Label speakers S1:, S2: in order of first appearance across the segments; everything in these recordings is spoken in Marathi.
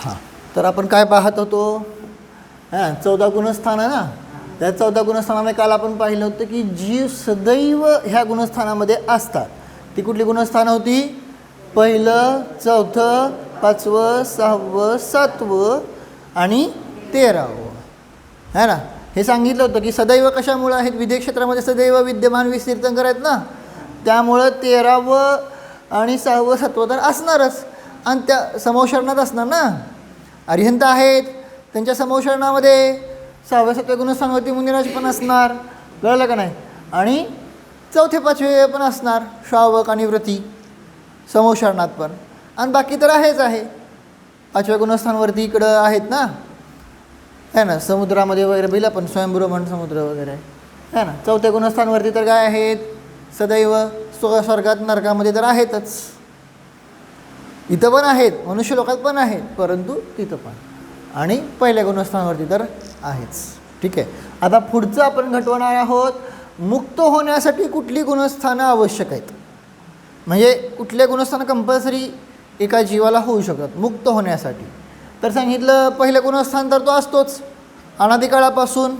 S1: हां. तर आपण काय पाहत होतो? हां चौदा गुणस्थानं ना? त्या चौदा गुणस्थानामध्ये काल आपण पाहिलं होतं की जीव सदैव ह्या गुणस्थानामध्ये असतात. ती कुठली गुणस्थानं होती? पहिलं चौथं पाचवं सहावं सातवं आणि तेरावं. है ना? हे सांगितलं होतं की सदैव कशामुळं आहेत? विदेश क्षेत्रामध्ये सदैव विद्यमान वीस तीर्थंकर आहेत ना? त्यामुळं तेरावं आणि सहावं सातवं तर असणारच. आणि त्या समोशरणात असणार ना? अरिहंत आहेत. त्यांच्या समोशरणामध्ये सहाव्या सातव्या गुणस्थानावरती मुनिराज पण असणार. कळलं का नाही? आणि चौथे पाचवे पण असणार श्रावक आणि व्रती समोशरणात पण. आणि बाकी तर आहेच आहे. पाचव्या गुणस्थानवरती इकडं आहेत ना? आहे ना? समुद्रामध्ये वगैरे पहिलं पण स्वयंभ्रमण समुद्र वगैरे. आहे ना? चौथ्या गुणस्थानवरती तर काय आहेत? सदैव स्व स्वर्गात नरकामध्ये तर आहेतच. इथं पण आहेत मनुष्य लोकात पण आहेत परंतु तिथं पण. आणि पहिल्या गुणस्थानावरती तर आहेच. ठीक आहे. आता पुढचं आपण घटवणार आहोत मुक्त होण्यासाठी कुठली गुणस्थानं आवश्यक आहेत? म्हणजे कुठले गुणस्थानं कंपल्सरी एका जीवाला होऊ शकतात मुक्त होण्यासाठी? तर सांगितलं पहिलं गुणस्थान तर तो असतोच. अनादिकाळापासून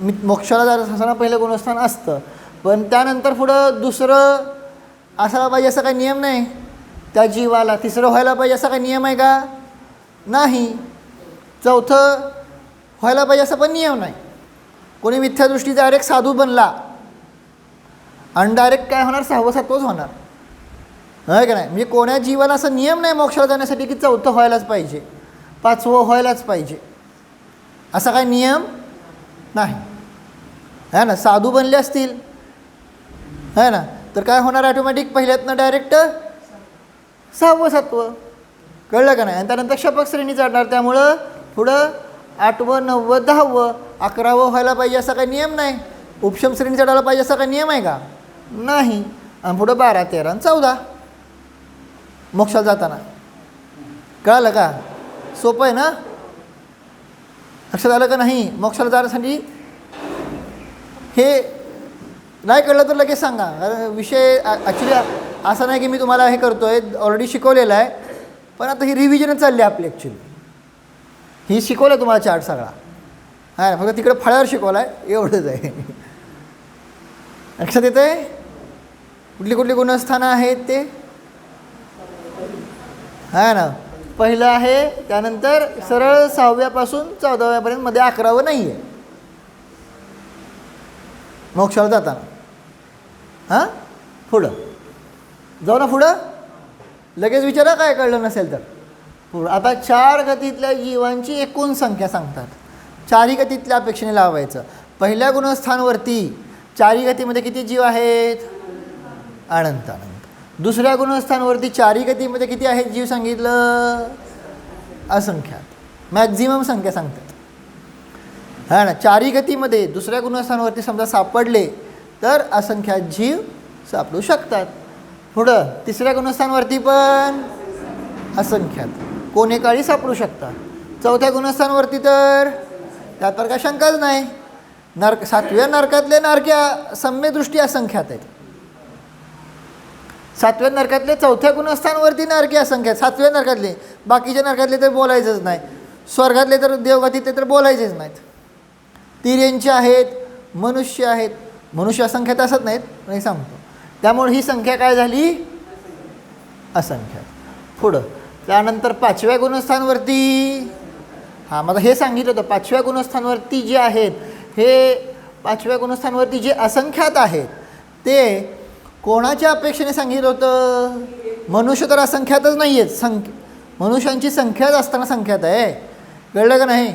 S1: मी मोक्षाला जात असताना पहिलं गुणस्थान असतं. पण त्यानंतर पुढं दुसरं असायला पाहिजे असा काही नियम नाही. त्या जीवाला तिसरं व्हायला पाहिजे असा काही नियम आहे का? नाही. चौथं व्हायला पाहिजे असा पण नियम नाही. कोणी मिथ्यादृष्टीचा डायरेक्ट साधू बनला आणि डायरेक्ट काय होणार? सहावं सातवंच होणार. आहे का नाही? म्हणजे कोण्या जीवाला असा नियम नाही मोक्षाला जाण्यासाठी की चौथं व्हायलाच पाहिजे पाचवं व्हायलाच पाहिजे. असा काय नियम नाही. है ना? साधू बनले असतील. है ना? तर काय होणार? ॲटोमॅटिक पहिल्यातनं डायरेक्ट सहावं सातवं कळलं का नाही? आणि त्यानंतर शपक श्रेणी चढणार त्यामुळं पुढं आठवं नववं दहावं अकरावं व्हायला पाहिजे असा काही नियम नाही. उपशम श्रेणी चढायला पाहिजे असा काही नियम आहे का? नाही. आणि पुढं बारा तेरा आणि चौदा. मोक्षात जाताना. कळालं का? सोपं आहे ना? लक्षात आलं का नाही? मोक्षाला जाण्यासाठी हे नाही कळलं तर लगेच सांगा. विषय ॲक्च्युली असं नाही की मी तुम्हाला हे करतो आहे ऑलरेडी शिकवलेलं आहे पण आता ही रिव्हिजनच चालली आहे आपली ॲक्च्युली ही शिकवलं तुम्हाला चार्ट सगळा. हा फक्त तिकडे फळ्यावर शिकवला आहे एवढंच आहे. लक्षात येतं आहे कुठली कुठली गुणस्थानं आहेत ते? हा ना. पहिलं आहे त्यानंतर सरळ सहाव्यापासून चौदाव्यापर्यंत मध्ये अकरावं नाही आहे मोक्षाला जाताना. हां? पुढं. जाऊ ना पुढं? लगेच विचारा काय कळलं नसेल तर. पुढं. आता चार गतीतल्या जीवांची एकूण संख्या सांगतात. चारी गतीतल्या अपेक्षेने लावायचं. पहिल्या गुणस्थानवरती चारी गतीमध्ये किती जीव आहेत? अनंत अनंत. दुसऱ्या गुणस्थानवरती चारी गतीमध्ये किती आहेत जीव सांगितलं? असंख्यात मॅक्झिमम संख्या सांगतात. हा ना. चारी गतीमध्ये दुसऱ्या गुणस्थानवरती समजा सापडले तर असंख्यात जीव सापडू शकतात. पुढं तिसऱ्या गुणस्थानवरती पण असंख्यात. कोणेकाळी सापडू शकतात चौथ्या गुणस्थानवरती तर त्यात तर काय शंकाच नाही. नरक सातव्या नरकातले नारक्या सम्यदृष्टी असंख्यात आहेत. सातव्या नरकातले चौथ्या गुणस्थानवरती नारके असंख्यात. सातव्या नरकातले बाकीच्या नरकातले तर बोलायचंच नाही. स्वर्गातले तर देवगतीतले तर बोलायचेच नाहीत. तिर्यांचे आहेत मनुष्य आहेत. मनुष्य असंख्यात असत नाहीत पण हे सांगतो. त्यामुळे ही संख्या काय झाली? असंख्या. पुढं. त्यानंतर पाचव्या गुणस्थानवरती हां मला हे सांगितलं होतं पाचव्या गुणस्थानवरती जे आहेत हे पाचव्या गुणस्थानवरती जे असंख्यात आहेत ते कोणाच्या अपेक्षेने सांगितलं होतं? मनुष्य तर असंख्यातच नाही आहेत संख्या मनुष्यांची संख्याच असताना संख्यात आहे. कळलं का नाही?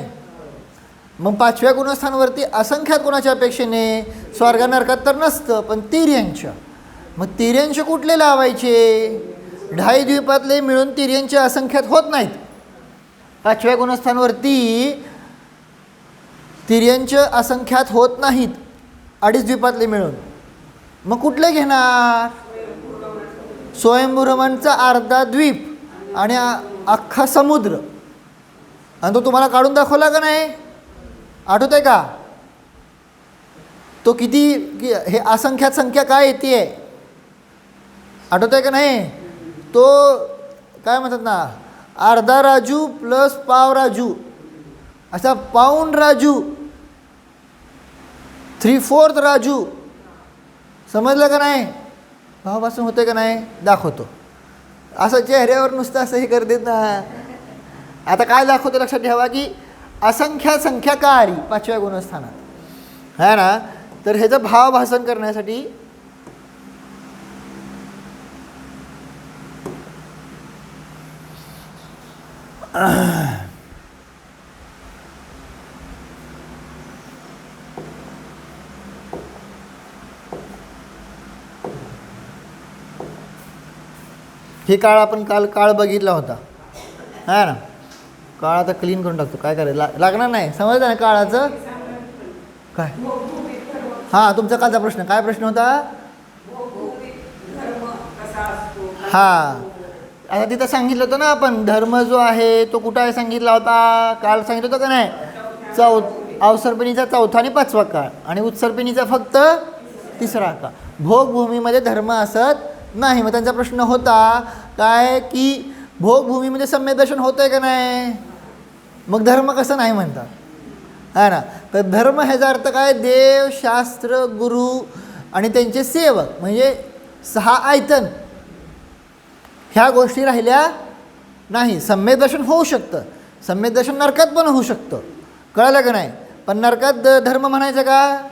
S1: मग पाचव्या गुणस्थानवरती असंख्यात कोणाच्या अपेक्षेने? स्वर्ग नरकात तर नसतं पण तिर्यांश मग तिर्यांश कुठले लावायचे? ढाई द्वीपातले मिळून तिर्यांचे असंख्यात होत नाहीत. पाचव्या गुणस्थानवरती तिर्यांच असंख्यात होत नाहीत. अडीच द्वीपातले मिळून. मग कुठले घेणार? स्वयंभ्रमणचा अर्धा द्वीप आणि अख्खा समुद्र. आणि तो तुम्हाला काढून दाखवला का नाही? आठवत आहे का? तो किती हे असंख्यात संख्या काय येते आहे आठवत आहे का नाही? तो काय म्हणतात ना अर्धा राजू प्लस पाव राजू. असा pound Raju. Three fourth Raju. समजलं का नाही? भावापासून होते का नाही? दाखवतो. असं चेहऱ्यावर नुसतं असं हे करत ना. आता काय दाखवतो लक्षात ठेवा की असंख्या संख्याकारी पाचव्या गुणस्थानात. है ना? तर ह्याचं भावभाषण करण्यासाठी हे काळ आपण काल काळ बघितला होता. हा ना? काळ आता क्लीन करून टाकतो. काय करायचं? ला लागणार नाही. समजलं ना काळाचं? काय? हां तुमचा कालचा प्रश्न. काय प्रश्न होता? हां. आता तिथं सांगितलं होतं ना आपण धर्म जो आहे तो कुठं आहे सांगितला होता? काल सांगितलं होतं का नाही? चौ अवसर्पिणीचा चौथा आणि पाचवा काळ. आणि उत्सर्पिणीचा फक्त तिसरा काळ. भोगभूमीमध्ये धर्म असत नाही. मग त्यांचा प्रश्न होता काय की भोगभूमीमध्ये सम्यदर्शन होतं आहे का नाही? मग धर्म कसं नाही म्हणतात? है ना? तर धर्म ह्याचा अर्थ काय? देव शास्त्र गुरु आणि त्यांचे सेवक म्हणजे सहा आयतन. ह्या गोष्टी राहिल्या नाही. सम्यदर्शन होऊ शकतं. सम्यदर्शन नरकात पण होऊ शकतं. कळलं का नाही? पण नरकात द धर्म म्हणायचं का?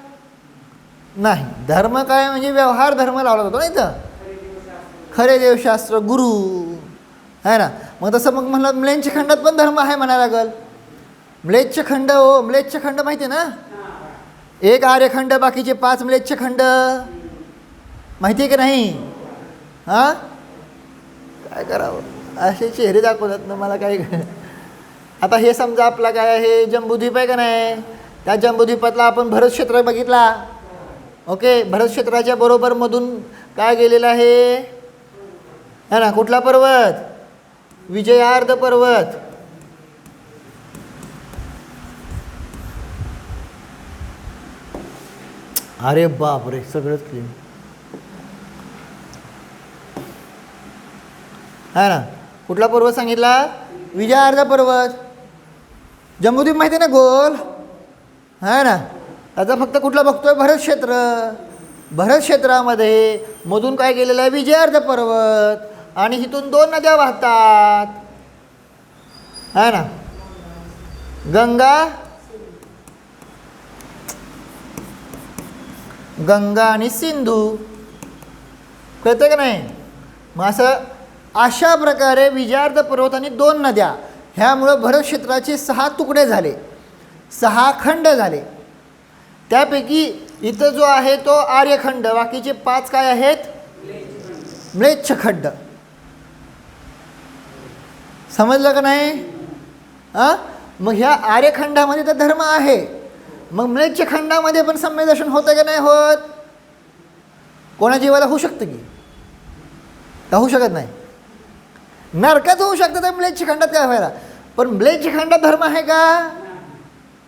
S1: नाही. धर्म काय म्हणजे व्यवहार धर्म लावला जातो ना इथं खरे देवशास्त्र गुरु. आहे ना? मग तसं मग म्हणलं म्लेंच खंडात पण धर्म आहे म्हणायला लागल. म्लेच्छ खंड हो. म्लेच्छ खंड माहिती आहे ना? एक आर्यखंड बाकीचे पाच म्लेच्छ खंड. माहिती आहे की नाही? हां? काय करावं? असे चेहरे दाखवतात ना मला काय आता हे समजा आपला काय आहे जम्बूद्वीप आहे का नाही? त्या जम्बूद्वीपातला आपण भरत क्षेत्र बघितला. ओके भरत क्षेत्राच्या बरोबरमधून काय गेलेलं आहे? है ना कुठला पर्वत? विजयार्ध पर्वत. अरे बाप रे सगळंच क्लीन है ना. कुठला पर्वत सांगितला? विजयार्ध पर्वत. जम्बूद्वीप माहिती आहे ना गोल? है ना. आता फक्त कुठला बघतोय? भरत क्षेत्र. भरत क्षेत्रामध्ये मधून काय गेलेलं आहे? विजयार्ध पर्वत. आणि इथून दोन नद्या वाहतात. आहे ना. गंगा. गंगा आणि सिंधू. कळतं का नाही? मग असं अशा प्रकारे विजयार्ध पर्वत आणि दोन नद्या ह्यामुळं भरत क्षेत्राचे सहा तुकडे झाले. सहा खंड झाले. त्यापैकी इथं जो आहे तो आर्यखंड बाकीचे पाच काय आहेत? म्लेच्छखंड समजलं का नाही? हां मग ह्या आर्यखंडामध्ये तर धर्म आहे. मग म्लेच्छखंडामध्ये पण संमेदर्शन होतं का नाही होत? कोणा जीवाला होऊ शकतं की? होऊ शकत नाही. नरकात होऊ शकतं तर म्लेच्छ खंडात काय व्हायला? पण म्लेच्छ खंडात धर्म आहे का?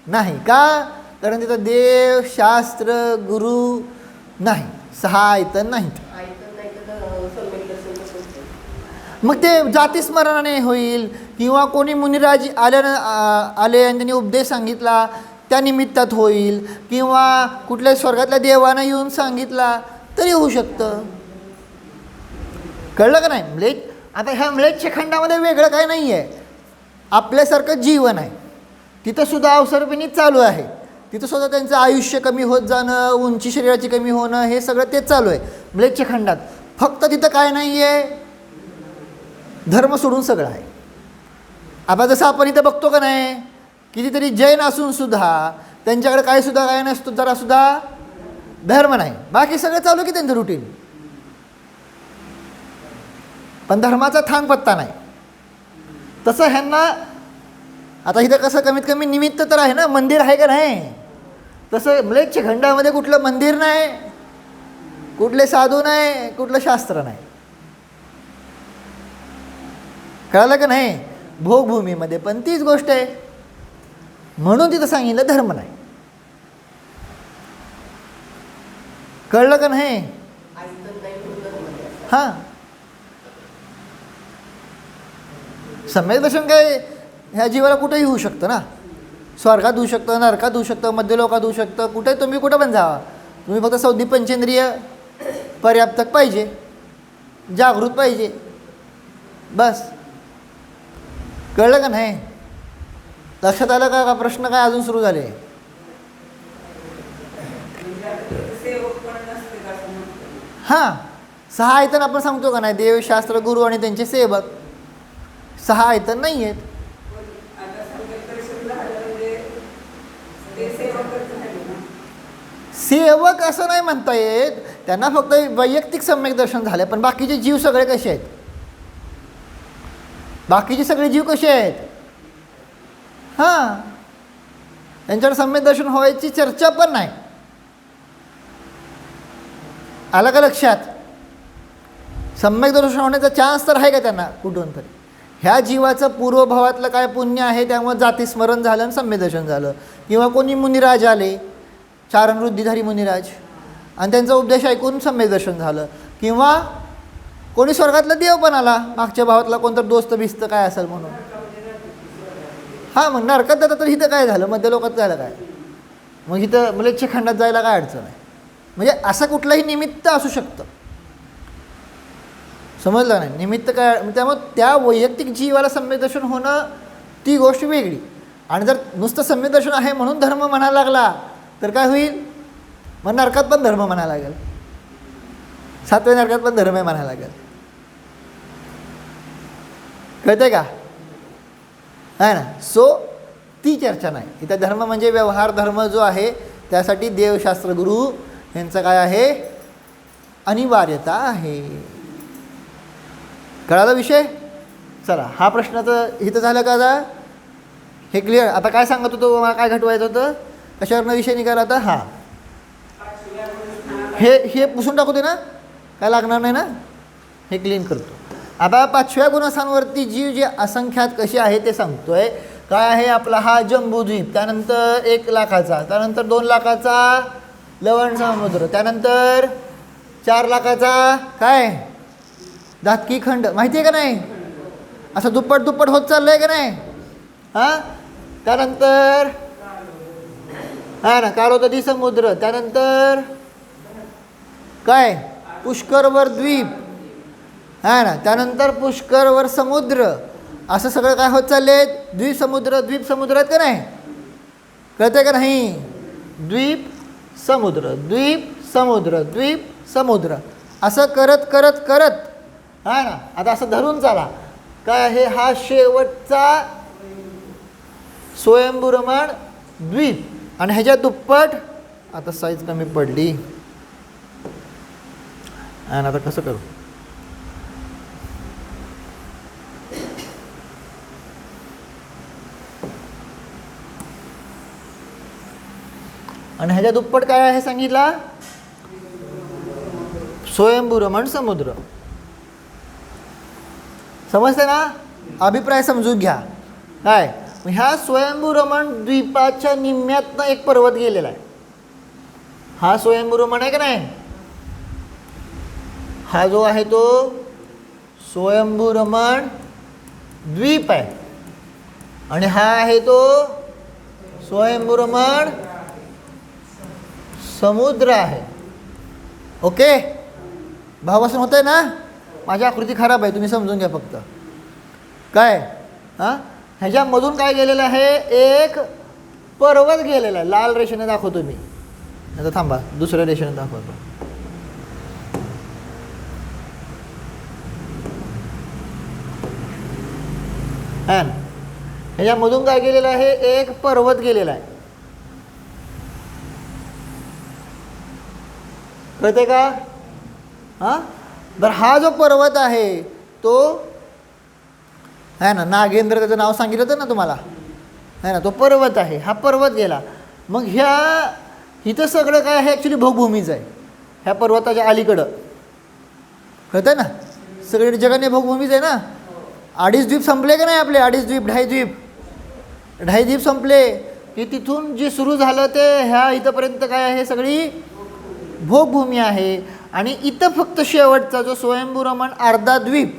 S1: नाही. का? कारण तिथं देव शास्त्र गुरु नाही. सहा आयतन नाहीत. मग ते जातीस्मरणाने होईल किंवा कोणी मुनिराज आल्यानं आले आणि त्यांनी उपदेश सांगितला त्या निमित्तात होईल. किंवा कुठल्या स्वर्गातल्या देवानं येऊन सांगितला तरी होऊ शकतं. कळलं का नाही? म्लेच आता ह्या खंडामध्ये वेगळं काय नाही आहे आपल्यासारखं जीवन आहे. तिथंसुद्धा अवसरपिणी चालू आहे. तिथंसुद्धा त्यांचं आयुष्य कमी होत जाणं उंची शरीराची कमी होणं हे सगळं तेच चालू आहे. म्लेच्छ खंडात. फक्त तिथं काय नाही आहे धर्म सोडून सगळं आहे. आता जसं आपण इथं बघतो का नाही कितीतरी जैन असून सुद्धा त्यांच्याकडे काय सुद्धा काय नसतो जरासुद्धा धर्म नाही. बाकी सगळं चालू की त्यांचं रुटीन पण धर्माचा थांग पत्ता नाही. तसं ह्यांना आता इथं कसं कमीत कमी निमित्त तर आहे ना मंदिर आहे का नाही? तसं म्लेच्छ खंडामध्ये कुठलं मंदिर नाही कुठले साधू नाही कुठलं शास्त्र नाही. कळालं का नाही? भोगभूमीमध्ये पण तीच गोष्ट आहे. म्हणून तिथं सांगितलं धर्म नाही. कळलं का नाही? हां. सम्यक दर्शन काय ह्या जीवाला कुठेही होऊ शकतं ना. स्वर्गात होऊ शकतं नरकात होऊ शकतं मध्यलोकात होऊ शकतं कुठे तुम्ही कुठं पण जावा. तुम्ही फक्त सौदी पंचेंद्रिय पर्याप्तक पाहिजे जागृत पाहिजे बस. कळलं का नाही? लक्षात आलं का का प्रश्न काय अजून सुरू झाले? हां सहा आयतन आपण सांगतो का नाही देवशास्त्र गुरु आणि त्यांचे सेवक. सहा आयतन नाही आहेत. सेवक असं नाही म्हणता येत. त्यांना फक्त वैयक्तिक सम्यक दर्शन झाले पण बाकीचे जीव सगळे कसे आहेत? बाकीचे सगळे जीव कसे आहेत? हां. त्यांच्यावर सम्यक दर्शन व्हायची चर्चा पण नाही. आलं का लक्षात? सम्यक दर्शन होण्याचा चान्स तर आहे का त्यांना? कुठून तरी. ह्या जीवाचं पूर्वभावातलं काय पुण्य आहे त्यामुळे जातीस्मरण झालं आणि सम्यदर्शन झालं. किंवा कोणी मुनिराज आले चारण वृद्धिधारी मुनिराज आणि त्यांचा उपदेश ऐकून सम्यदर्शन झालं. किंवा कोणी स्वर्गातला देव पण आला मागच्या भावातला कोणतर दोस्त बिस्त काय असेल म्हणून. हां मग नरकात जाता तर इथं काय झालं? मध्य लोकात झालं काय? मग इथं मलेच्छ खंडात जायला काय अडचण आहे? म्हणजे असं कुठलंही निमित्त असू शकतं. समजलं नाही. निमित्त काय त्यामुळे त्या वैयक्तिक जीवाला सम्यक होणं ती गोष्ट वेगळी. आणि जर नुसतं सम्यक आहे म्हणून धर्म म्हणायला लागला तर काय होईल? मग नरकात पण धर्म म्हणायला लागेल. सातव्या नरकात पण धर्म म्हणायला लागेल. कळतंय का? आहे ना? सो ती चर्चा नाही. इथं धर्म म्हणजे व्यवहार धर्म जो आहे त्यासाठी देवशास्त्रगुरू यांचं काय आहे? अनिवार्यता आहे. कळाला विषय? चला हा प्रश्न तर इथं झालं का आता? हे क्लिअर आता काय सांगत होतो? मला काय घटवायचं होतं? कशावरनं विषय निघाला आता हां. हे हे पुसून टाकू दे ना. काय लागणार नाही ना? हे क्लीन करतो. आता पाचव्या गुणस्थांवरती जीव जे असंख्यात कसे आहे ते सांगतोय. काय आहे आपला? हा जम्बूद्वीप. त्यानंतर एक लाखाचा. त्यानंतर दोन लाखाचा लवण समुद्र. त्यानंतर चार लाखाचा काय? दातकी खंड? माहिती आहे का नाही? असं दुप्पट दुप्पट होत चाललं आहे का नाही? हां? त्यानंतर हा ना कालोदधी समुद्र त्यानंतर काय? पुष्करवर द्वीप. हा ना त्यानंतर पुष्करवर समुद्र. असं सगळं काय होत चालले द्वीप समुद्र द्वीप समुद्र आहेत का नाही? कळतंय का नाही? द्वीप समुद्र द्वीप समुद्र द्वीप समुद्र. असं करत करत करत हा ना? आता असं धरून चाला. काय आहे? हा शेवटचा स्वयंभूरमण द्वीप. आणि ह्याच्या दुप्पट आता साईज कमी पडली. आणि आता कसं करू? आणि ह्याच्या दुप्पट काय आहे सांगितला? स्वयंभूरमण समुद्र. समजते ना? अभिप्राय समजून घ्या. काय? मग ह्या स्वयंभूरमण द्वीपाच्या निम्म्यातनं एक पर्वत गेलेला आहे. हा स्वयंभूरमण आहे का नाही? हा जो आहे तो स्वयंभूरमण द्वीप आहे. आणि हा आहे तो स्वयंभूरमण समुद्र आहे. ओके? भावासन होत आहे ना? माझी आकृती खराब आहे तुम्ही समजून घ्या फक्त. काय? हां? ह्याच्यामधून काय गेलेलं आहे? एक पर्वत गेलेला आहे. लाल रेषेने दाखवतो मी. आता थांबा दुसऱ्या रेषेने दाखवतो. हा ना. ह्याच्यामधून काय गेलेलं आहे? एक पर्वत गेलेला आहे. कळते का? हां? तर हा जो पर्वत आहे तो आहे ना नागेंद्र त्याचं नाव सांगितलं होतं ना तुम्हाला? आहे ना तो पर्वत आहे हा पर्वत गेला. मग ह्या इथं सगळं काय आहे ॲक्च्युली भोगभूमीच आहे. ह्या पर्वताच्या अलीकडं. कळतं ना? सगळी जगाने भोगभूमीच आहे ना? अडीच द्वीप संपले का नाही आपले? अडीच द्वीप ढाई द्वीप? ढाई द्वीप संपले की तिथून जे सुरू झालं ते ह्या इथंपर्यंत काय आहे? सगळी भोगभूमी आहे. आणि इथं फक्त शेवटचा जो स्वयंभूरमण अर्धा द्वीप.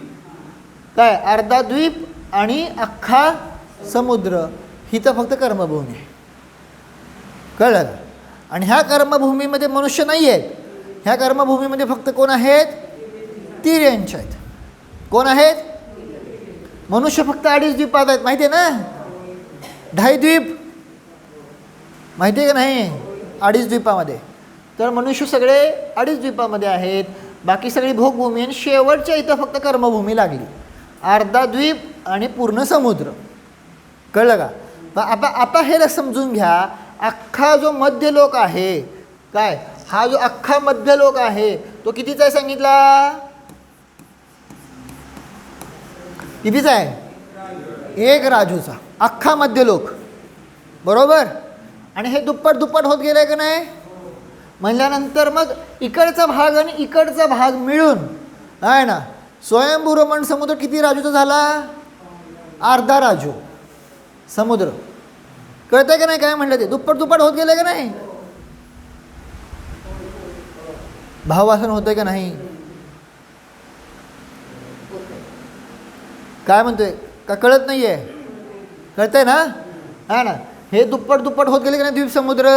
S1: काय? अर्धा द्वीप आणि अख्खा समुद्र. ही तर फक्त कर्मभूमी. आहे कळलं? आणि ह्या कर्मभूमीमध्ये मनुष्य नाही आहेत ह्या कर्मभूमीमध्ये फक्त कोण आहेत? तिर्यांश आहेत. कोण आहेत? मनुष्य फक्त अडीच द्वीपात आहेत. माहिती आहे ना? ढाई द्वीप. माहिती आहे का नाही? अडीच द्वीपामध्ये. तर मनुष्य सगळे अडीच द्वीपामध्ये आहेत. बाकी सगळी भोगभूमी आणि शेवटच्या इथं फक्त कर्मभूमी लागली. अर्धा द्वीप आणि पूर्ण समुद्र. कळलं का? मग आता आता हे समजून घ्या. अख्खा जो मध्य लोक आहे काय? हा जो अख्खा मध्य लोक आहे तो कितीचा आहे सांगितला? कितीचा आहे? एक राजूचा. अख्खा मध्य लोक. बरोबर? आणि हे दुप्पट दुप्पट होत गेलं का नाही? म्हणल्यानंतर मग इकडचा भाग आणि इकडचा भाग मिळून आहे ना? स्वयंभू रमण समुद्र किती राजूचा झाला? अर्धा राजू. समुद्र. कळतंय का नाही? काय म्हणलं ते? दुप्पट दुप्पट होत गेलं का नाही? भाववासन होतंय का नाही? काय म्हणतोय? का कळत नाही आहे कळतंय ना? हा ना. हे दुप्पट दुप्पट होत गेले का नाही द्वीप समुद्र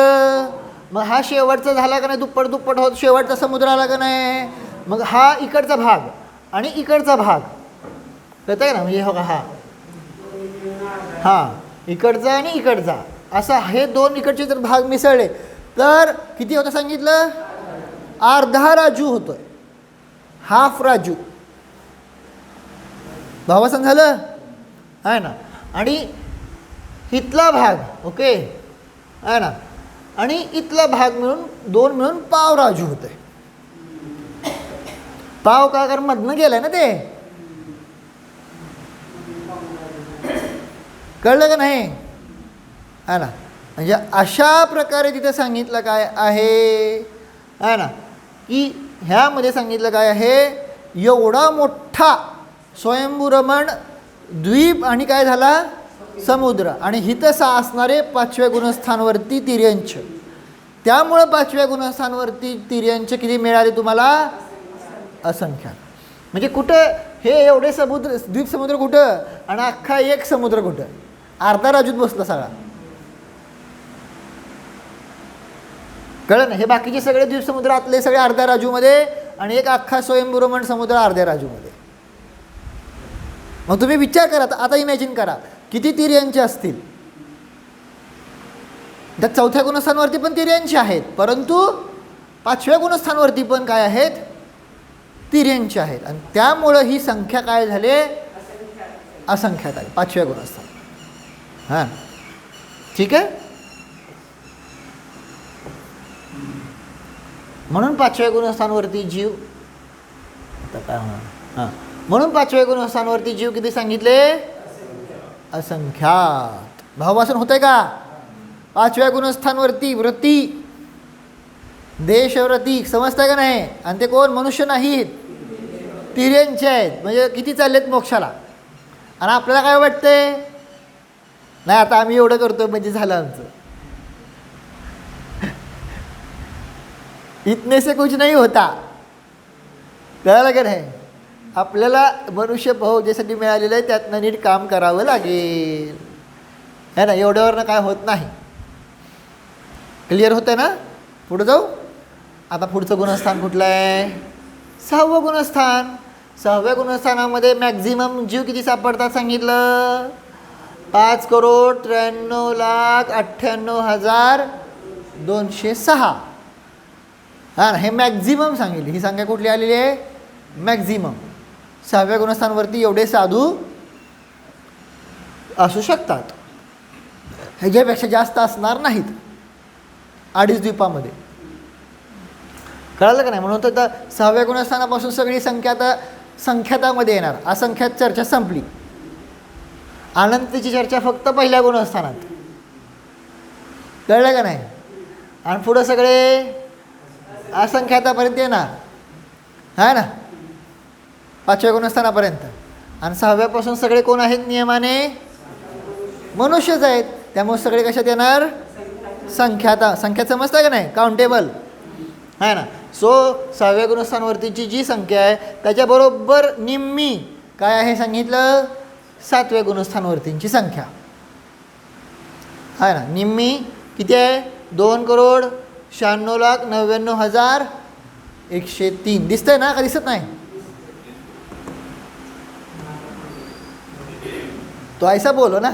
S1: मग हा शेवटचा झाला का नाही? दुप्पट दुप्पट होत शेवटचा समुद्र आला का नाही? मग हा इकडचा भाग आणि इकडचा भाग. कळतंय ना म्हणजे हो का हा. हां इकडचा आणि इकडचा. असा हे दोन इकडचे जर भाग मिसळले तर किती होतं सांगितलं? अर्धा राजू होतो हाफ राजू. भावासन झालं? आहे ना? आणि इथला भाग ओके? आहे ना? आणि इथला भाग मिळून दोन मिळून पाव राजू होते. पाव का कारण मधनं गेलाय ना ते? कळलं का नाही? आहे ना म्हणजे अशा प्रकारे तिथे सांगितलं काय आहे? आहे ना की ह्यामध्ये सांगितलं काय आहे? एवढा मोठा स्वयंभूरमण द्वीप आणि काय झाला? समुद्र आणि हितसा असणारे पाचव्या गुणस्थानवरती तिर्यंच. त्यामुळं पाचव्या गुणस्थानवरती तिर्यंच किती मिळाले तुम्हाला? असंख्यात म्हणजे कुठं? हे एवढे समुद्र द्वीप समुद्र कुठं? आणि अख्खा एक समुद्र कुठं? अर्धा राजूत बसला सगळा. कळलं ना? हे बाकीचे सगळे द्वीप समुद्र आतले सगळे अर्ध्या राजूमध्ये आणि एक अख्खा स्वयंभूरमण समुद्र अर्ध्या राजूमध्ये. मग तुम्ही विचार करा आता इमॅजिन करा. किती तिर्यांचे असतील? त्या चौथ्या गुणस्थानावरती पण तिर्यांचे आहेत. परंतु पाचव्या गुणस्थानावरती पण काय आहेत? तिर्यांचे आहेत. आणि त्यामुळं ही संख्या काय झाले? असंख्यात आहे पाचव्या गुणस्थान. हां. ठीक आहे? म्हणून पाचव्या गुणस्थानवरती जीव. आता काय होणार? हां. म्हणून पाचव्या गुणस्थानवरती जीव किती सांगितले? असंख्यात. भाववासन होतंय का? पाचव्या गुणस्थानवरती व्रती देशव्रती. समजतंय का नाही? आणि ते कोण? मनुष्य नाहीत. तिर्यांचे आहेत. म्हणजे किती चाललेत मोक्षाला? आणि आपल्याला काय वाटते नाही आता आम्ही एवढं करतो म्हणजे झालं आमचं. इतने से कुछ नाही होता. कळलं का नाही? आपल्याला मनुष्य भाऊ ज्यासाठी मिळालेलं आहे त्यातनं नीट काम करावं लागेल. है ना? एवढ्यावरनं काय होत नाही. क्लिअर होतं ना? पुढं जाऊ. आता पुढचं गुणस्थान कुठलं आहे? सहावं गुणस्थान. सहाव्या गुणस्थानामध्ये मॅक्झिमम जीव किती सापडतात सांगितलं? पाच करोड त्र्याण्णव लाख अठ्ठ्याण्णव हजार दोनशे सहा. हां हे मॅक्झिमम सांगितले. ही संख्या कुठली आलेली आहे? मॅक्झिमम सहाव्या गुणस्थानवरती एवढे साधू असू शकतात. ह्याच्यापेक्षा जास्त असणार नाहीत. अडीच द्वीपामध्ये. कळालं का नाही? म्हणून तर सहाव्या गुणस्थानापासून सगळी संख्या आता संख्यातामध्ये येणार. असंख्यात चर्चा संपली. आनंदची चर्चा फक्त पहिल्या गुणस्थानात. कळलं का नाही? आणि पुढं सगळे असंख्यातापर्यंत येणार. आहे ना? पाचव्या गुणस्थानापर्यंत. आणि सहाव्यापासून सगळे कोण आहेत? नियमाने मनुष्यच आहेत. त्यामुळे सगळे कशात येणार? संख्याता. संख्या समजता का नाही? काउंटेबल आहे ना? सो सहाव्या गुणस्थानवरतीची जी संख्या आहे त्याच्याबरोबर निम्मी काय आहे सांगितलं? सातव्या गुणस्थानवरतींची संख्या. आहे ना? निम्मी किती आहे? दोन करोड शहाण्णव लाख नव्याण्णव हजार एकशे तीन. दिसतंय ना? का दिसत नाही? तो ऐसा बोलो ना।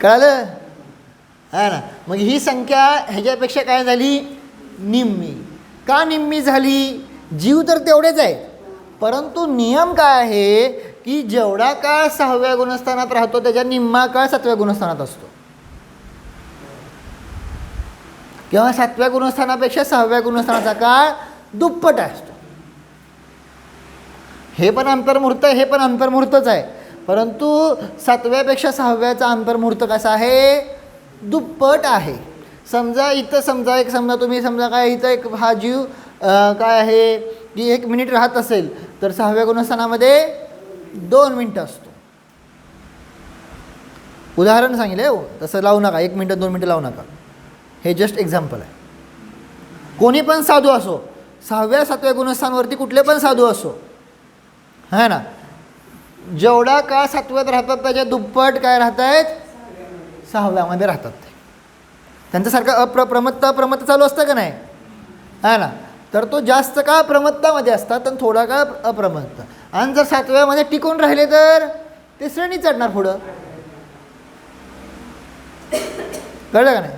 S1: कळालं? आहे ना. मग ही संख्या ह्याच्यापेक्षा काय झाली? निम्मी. का निम्मी झाली? जीव तर तेवढेच आहेत. परंतु नियम काय आहे? की जेवढा काळ सहाव्या गुणस्थानात राहतो त्याच्या निम्मा काळ सातव्या गुणस्थानात असतो. किंवा सातव्या गुणस्थानापेक्षा सहाव्या गुणस्थानाचा काळ दुप्पट असतो. हे पण अंतर्मुहूर्त हे पण अंतर्मुहूर्तच आहे. परंतु सातव्यापेक्षा सहाव्याचा अंतर्मुहूर्त कसा आहे? दुप्पट आहे. समजा इथं समजा एक समजा तुम्ही समजा काय इथं एक हा जीव काय आहे की एक मिनिट राहत असेल तर सहाव्या गुणस्थानामध्ये दोन मिनटं असतो. उदाहरण सांगितलं हो तसं लावू नका एक मिनटं दोन मिनटं लावू नका. हे जस्ट एक्झाम्पल आहे. कोणी पण साधू असो सहाव्या सातव्या गुणस्थानवरती कुठले पण साधू असो है ना? जेवढा काळ सातव्यात राहतात त्याच्या दुप्पट काय राहत आहेत सहाव्यामध्ये राहतात ते. त्यांच्यासारखं अप्रप्रमत्ता प्रमत्ता चालू असतं का नाही? है ना? तर तो जास्त काळ प्रमत्तामध्ये असतात आणि थोडा काळ अप्रमत्ता. आणि जर सातव्यामध्ये टिकून राहिले तर ते श्रेणी चढणार पुढं. कळलं का नाही?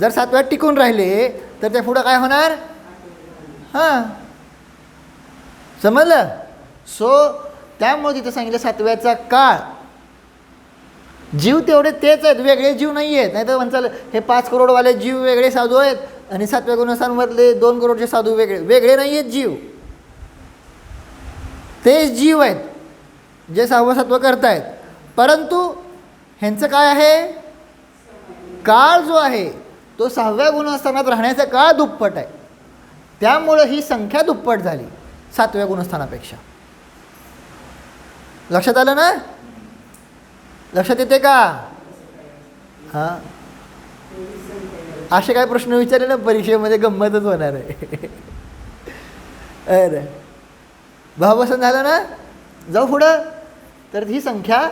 S1: जर सातव्यात टिकून राहिले तर ते पुढं काय होणार? हां. समजलं? सो त्यामुळे तिथं सांगितलं सातव्याचा काळ. जीव तेवढे तेच आहेत वेगळे जीव नाही आहेत. नाही तर म्हणचाल हे पाच करोडवाले जीव वेगळे साधू आहेत आणि सातव्या गुणस्थानमधले दोन करोडचे साधू वेगळे. वेगळे नाही आहेत जीव. तेच जीव आहेत जे सहावं सत्व करतायत. परंतु ह्यांचं काय आहे? काळ जो आहे तो सहाव्या गुणस्थानात राहण्याचा काळ दुप्पट आहे. त्यामुळं ही संख्या दुप्पट झाली सातव्या गुणस्थानापेक्षा. लक्षात आलं ना? लक्षात येते का? हां. असे काय प्रश्न विचारले ना परीक्षेमध्ये गंमतच होणार आहे. अरे. भावसन झालं ना? जाऊ पुढं. तर ही संख्या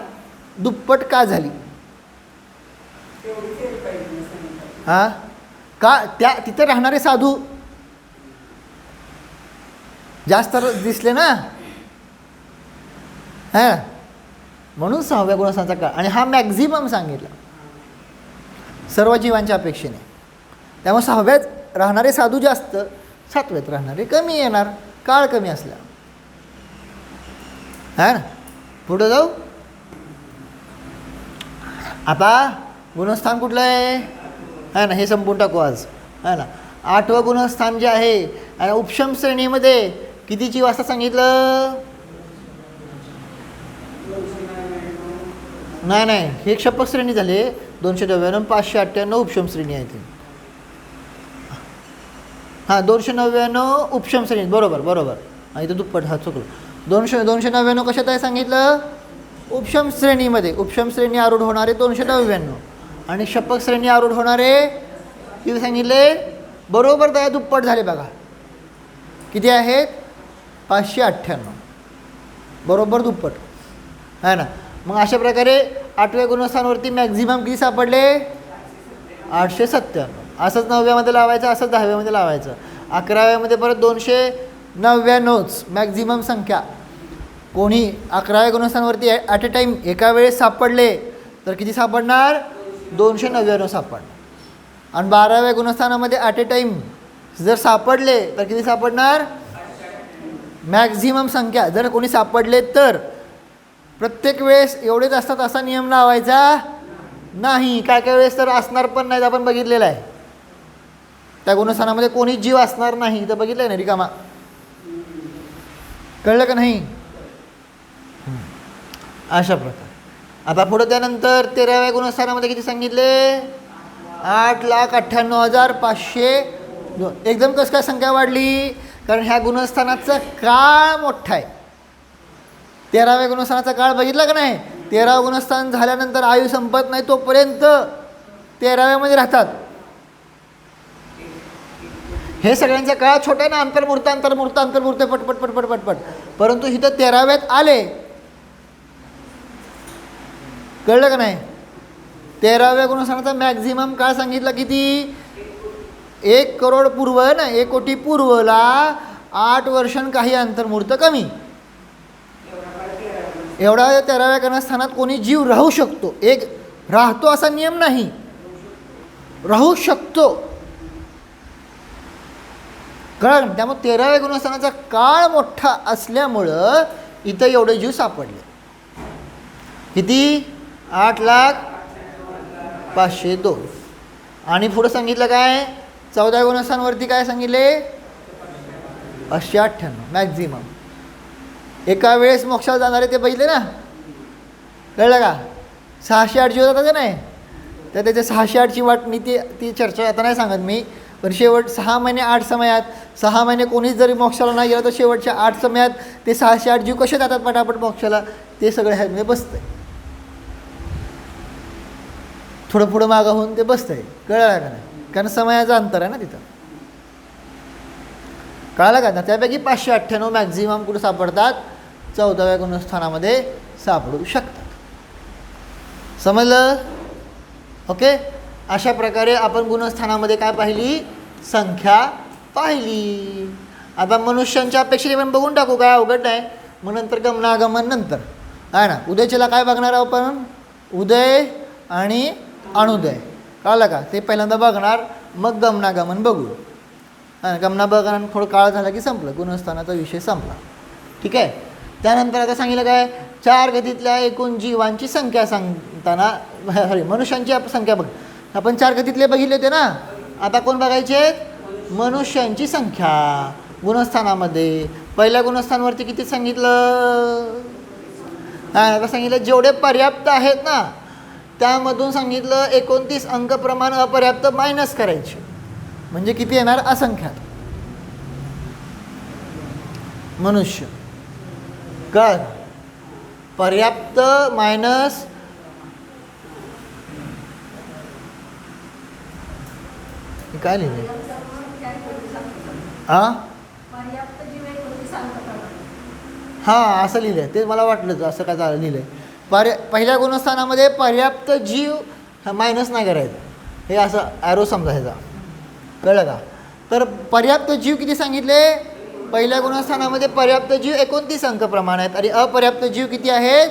S1: दुप्पट का झाली? हां? का? त्या तिथे राहणारे साधू. जास्त दिसले ना? हां. म्हणून सहाव्या गुणस्थानाचा काळ. आणि हा मॅक्झिमम सांगितला. सर्व जीवांच्या अपेक्षेने. त्यामुळे सहाव्यात राहणारे साधू जास्त सातव्यात राहणारे कमी येणार काळ कमी असला. हां ना? पुढं जाऊ? आता गुणस्थान कुठलं आहे? हां ना हे संपून टाकू आज. हा ना? आठवं गुणस्थान जे आहे आणि उपशम श्रेणीमध्ये किती जीव असं सांगितलं? नाही नाही. हे क्षपक श्रेणी झाले. दोनशे नव्याण्णव पाचशे अठ्ठ्याण्णव उपशम श्रेणी आहे ती. हां दोनशे नव्याण्णव उपशम श्रेणी. बरोबर बरोबर. हां इथं दुप्पट हा चुकलो. दोनशे दोनशे नव्याण्णव कशात आहे सांगितलं? उपशम श्रेणीमध्ये. उपशम श्रेणी आरूढ होणारे दोनशे नव्याण्णव. आणि शपक श्रेणी आरूढ होणारे किती सांगितले? बरोबर त्या दुप्पट झाले बघा. किती आहेत? पाचशे अठ्ठ्याण्णव. बरोबर दुप्पट. आहे ना? मग अशा प्रकारे आठव्या गुणस्थानवरती मॅक्झिमम किती सापडले? आठशे सत्त्याण्णव. असंच नवव्यामध्ये लावायचं असंच दहाव्यामध्ये लावायचं. अकराव्यामध्ये परत दोनशे नव्याण्णवच मॅक्झिमम संख्या. कोणी अकराव्या गुणस्थानवरती ॲट अ टाईम एका वेळेस सापडले तर किती सापडणार? दोनशे नव्याण्णव सापडणार. आणि बाराव्या गुणस्थानामध्ये ॲट अ टाईम जर सापडले तर किती सापडणार? मॅक्झिमम संख्या. जर कोणी सापडले तर प्रत्येक वेळेस एवढेच असतात असा नियम लावायचा नाही. काय काय वेळेस तर असणार पण नाहीत आपण बघितलेलं आहे. त्या गुणस्थानामध्ये कोणी जीव असणार नाही तर बघितलं आहे ना रिकामा. कळलं का नाही? अशा प्रकार. आता पुढं त्यानंतर तेराव्या गुणस्थानामध्ये किती सांगितले? आठ लाख अठ्ठ्याण्णव हजार पाचशे एकदम कसं काय संख्या वाढली? कारण ह्या गुणस्थानाचं काळ मोठा आहे. तेराव्या गुणस्थानाचा काळ बघितला का नाही? तेरावं गुणस्थान झाल्यानंतर आयु संपत नाही तोपर्यंत तेराव्यामध्ये राहतात. हे सगळ्यांचा काळ छोटा आहे ना अंतर्मूर्त अंतर्मूर्त अंतर्मूर्त पटपट पटपट पटपट परंतु इथं तेराव्यात आले. कळलं का नाही? तेराव्या गुणस्थानाचा मॅक्झिमम काळ सांगितलं किती? एक करोड पूर्व ना एक कोटी पूर्वला आठ वर्षां काही अंतर्मूर्त कमी. एवढा तेराव्या गणस्थानात कोणी जीव राहू शकतो? एक राहतो असा नियम नाही. राहू शकतो. कळलं त्यामुळे तेराव्या गुणस्थानाचा काळ मोठा असल्यामुळं इथं एवढे जीव सापडले. किती? आठ लाख पाचशे दोन. आणि पुढं सांगितलं काय? चौदा गुणस्थानवरती काय सांगितले? पाचशे अठ्ठ्याण्णव मॅक्झिमम एका वेळेस मोक्षाला जाणारे ते पहिले ना? कळलं का? सहाशे आठशे होतात का नाही? तर त्याच्या सहाशे आठची वाट मी ती ती चर्चा आता नाही सांगत मी. पण शेवट सहा महिने आठ समयात सहा महिने कोणीच जरी मोक्षाला नाही गेलं तर शेवटच्या आठ समयात ते सहाशे आठ जीव कसे जातात पटापट मोक्षाला? ते सगळं ह्यामध्ये बसतंय. थोडं पुढं मागं होऊन ते बसतंय. कळलं का नाही? कारण समयाचं अंतर आहे ना तिथं. कळलं का? ना त्यापैकी पाचशे अठ्ठ्याण्णव मॅक्झिमम कुठं सापडतात? चौदाव्या गुणस्थानामध्ये सापडू शकतात. समजलं? ओके अशा प्रकारे आपण गुणस्थानामध्ये काय पाहिली? संख्या पाहिली. आता मनुष्यांच्या अपेक्षेने पण बघून टाकू काय अवघड नाही. मग नंतर गमनागमन नंतर. आहे ना? उदयच्याला काय बघणार आहोत आपण? उदय आणि अनुदय. कळलं का? ते पहिल्यांदा बघणार मग गमनागमन बघू. गमना बघणार थोडं काळ झाला की संपलं. गुणस्थानाचा विषय संपला. ठीक आहे? त्यानंतर आता सांगितलं काय? चार गतीतल्या एकूण जीवांची संख्या सांगताना सॉरी मनुष्यांची संख्या बघ. आपण चार गतीतले बघितले होते ना? आता कोण बघायचे मनुष्यांची संख्या. गुणस्थानामध्ये. पहिल्या गुणस्थानवरती किती सांगितलं? हा आता सांगितलं जेवढे पर्याप्त आहेत ना त्यामधून सांगितलं एकोणतीस अंक प्रमाण अपर्याप्त मायनस करायचे. म्हणजे किती येणार? असंख्यात मनुष्य. कर. पर्याप्त मायनस काय लिहिले हां हां असं लिहिलं आहे ते मला वाटलं असं काय झालं लिहिलं आहे पर्या पहिल्या गुणस्थानामध्ये पर्याप्त जीव मायनस नाही करायचं. हे असं ॲरो समजायचा कळलं का? तर पर्याप्त जीव किती सांगितले? पहिल्या गुणस्थानामध्ये पर्याप्त जीव एकोणतीस अंक प्रमाण आहेत आणि अपर्याप्त जीव किती आहेत?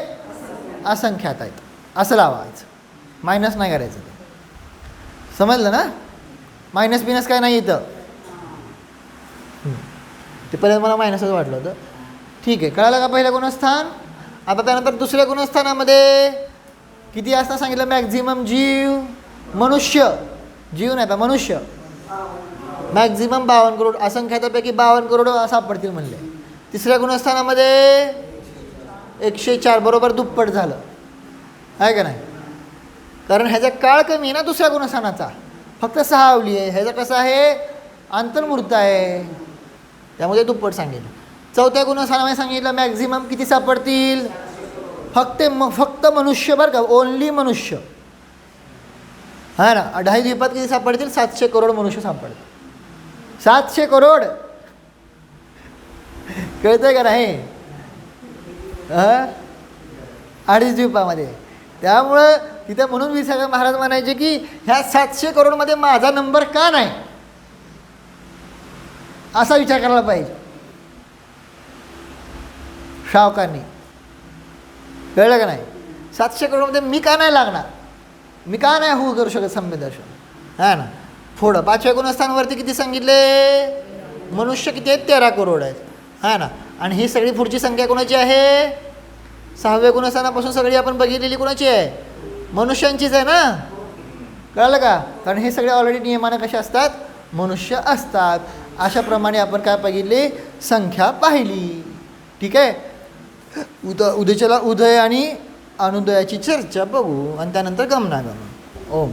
S1: असंख्यात आहेत. असं लावायचं. मायनस नाही करायचं ते. समजलं ना? मायनस बिनस काय नाही इथं? हं. ते पर्यंत मला मायनसच वाटलं होतं. ठीक आहे. कळालं का पहिलं गुणस्थान? आता त्यानंतर दुसऱ्या गुणस्थानामध्ये किती असता सांगितलं? मॅक्झिमम जीव मनुष्य. जीव नाही आता मनुष्य. मॅक्झिमम बावन्न करोड असंख्यातापैकी बावन्न करोड सापडतील म्हणले. तिसऱ्या गुणस्थानामध्ये एकशे चार बरोबर दुप्पट झालं. आहे का नाही? कारण ह्याचा काळ कमी आहे ना दुसऱ्या गुणस्थानाचा. फक्त सहा आवली आहे. ह्याचा कसं आहे? अंतर्मूर्त आहे. त्यामध्ये दुप्पट सांगितलं. चौथ्या गुणस्थानामध्ये सांगितलं मॅक्झिमम किती सापडतील? फक्त म फक्त मनुष्य बरं का ओनली मनुष्य. हा ना? अढाई द्वीपात किती सापडतील? सातशे करोड मनुष्य सापडतील. सातशे करोड. कळतंय का नाही? अडीच द्वीपामध्ये त्यामुळं तिथे म्हणून विसागा महाराज म्हणायचे की ह्या सातशे करोडमध्ये माझा नंबर का नाही? असा विचार करायला पाहिजे. शावकांनी कळलं का नाही? सातशे करोडमध्ये मी का नाही लागणार? मी का नाही होऊ करू शकत संमेदर्शन? हा ना? पुढं. पाचव्या गुणस्थानवरती किती सांगितले? मनुष्य किती आहेत? तेरा करोड आहेत. हा ना? आणि ही सगळी पुढची संख्या कोणाची आहे? सहाव्या गुणस्थानापासून सगळी आपण बघितलेली कोणाची आहे? मनुष्यांचीच आहे ना? कळलं का? कारण हे सगळे ऑलरेडी नियमानं कसे असतात? मनुष्य असतात. अशाप्रमाणे आपण काय बघितली? संख्या पाहिली. ठीक आहे? उद उदयच्याला उदय आणि अनुदयाची चर्चा बघू. आणि त्यानंतर गमनागमन. ओम.